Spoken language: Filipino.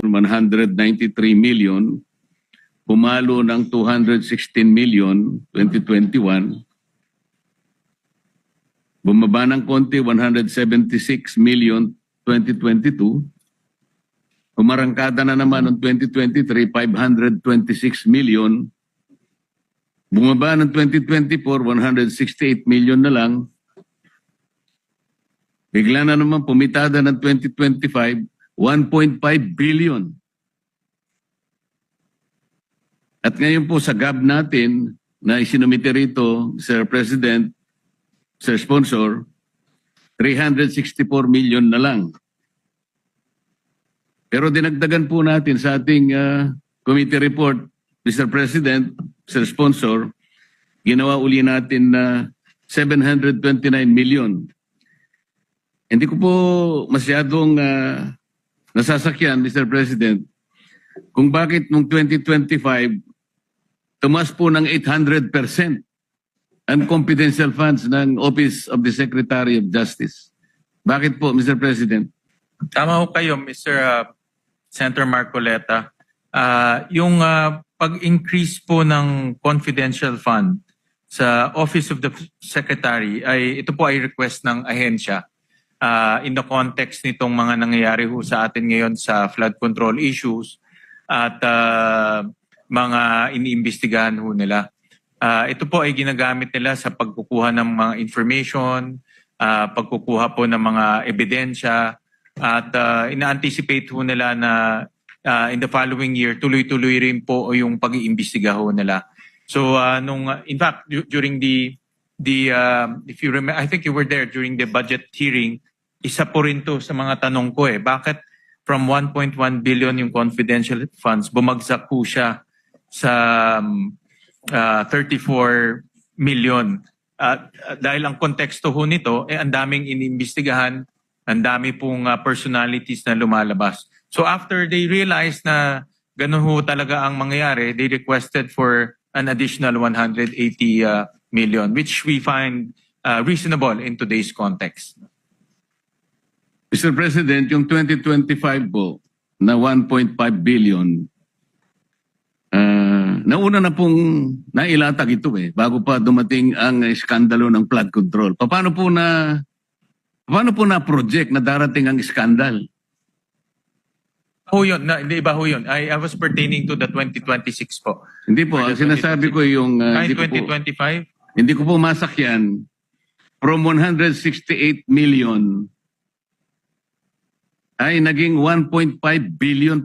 193 million, pumalo ng 216 million 2021, bumaba ng konti 176 million 2022, umarangkada na naman noong 2023 526 million, bumaba ng 2024 168 million na lang, Bigla na naman pumitada ng 2025, 1.5 billion. At ngayon po sa gab natin na isinumite rito, Sir President, Sir Sponsor, 364 million na lang. Pero dinagdagan po natin sa ating ah, committee report, Mr. President, Sir Sponsor, ginawa uli natin na 729 million. Hindi ko po masyadong ah, nasasakyan, Mr. President, kung bakit noong 2025, tumas po ng 800% ang confidential funds ng Office of the Secretary of Justice. Bakit po, Mr. President? Tama ho kayo, Mr. uh, Senator Marcoleta. Ah, yung ah, pag-increase po ng confidential fund sa Office of the Secretary ay ito po ay request ng ahensya ah, in the context nitong mga nangyayari ho sa atin ngayon sa flood control issues at ah, mga iniimbestigahan ho nila. Ah, ito po ay ginagamit nila sa pagkukuha ng mga information, ah, pagkukuha po ng mga ebidensya, at uh, ina-anticipate ho nila na uh, in the following year, tuloy-tuloy rin po yung pag-iimbestiga ho nila. So uh, nung uh, in fact du- during the the uh, if you remember I think you were there during the budget hearing, isa po rin to sa mga tanong ko eh. Bakit from 1.1 billion yung confidential funds bumagsak po siya sa um, uh, 34 million. Uh, dahil ang konteksto ho nito, eh ang daming inimbestigahan, ang dami pong uh, personalities na lumalabas. So after they realized na ganun ho talaga ang mangyayari, they requested for an additional 180 uh, million, which we find uh, reasonable in today's context. Mr. President, yung 2025 po na 1.5 billion, ah, nauna na pong nailatag ito eh, bago pa dumating ang iskandalo ng flood control. Paano po na, paano po na project na darating ang iskandal? Ho yun, na, hindi ba ho yun? I, I was pertaining to the 2026 po. Hindi po, ang sinasabi ko yung, ko po, 2025? Hindi ko po masakyan, from 168 million ay naging 1.5 billion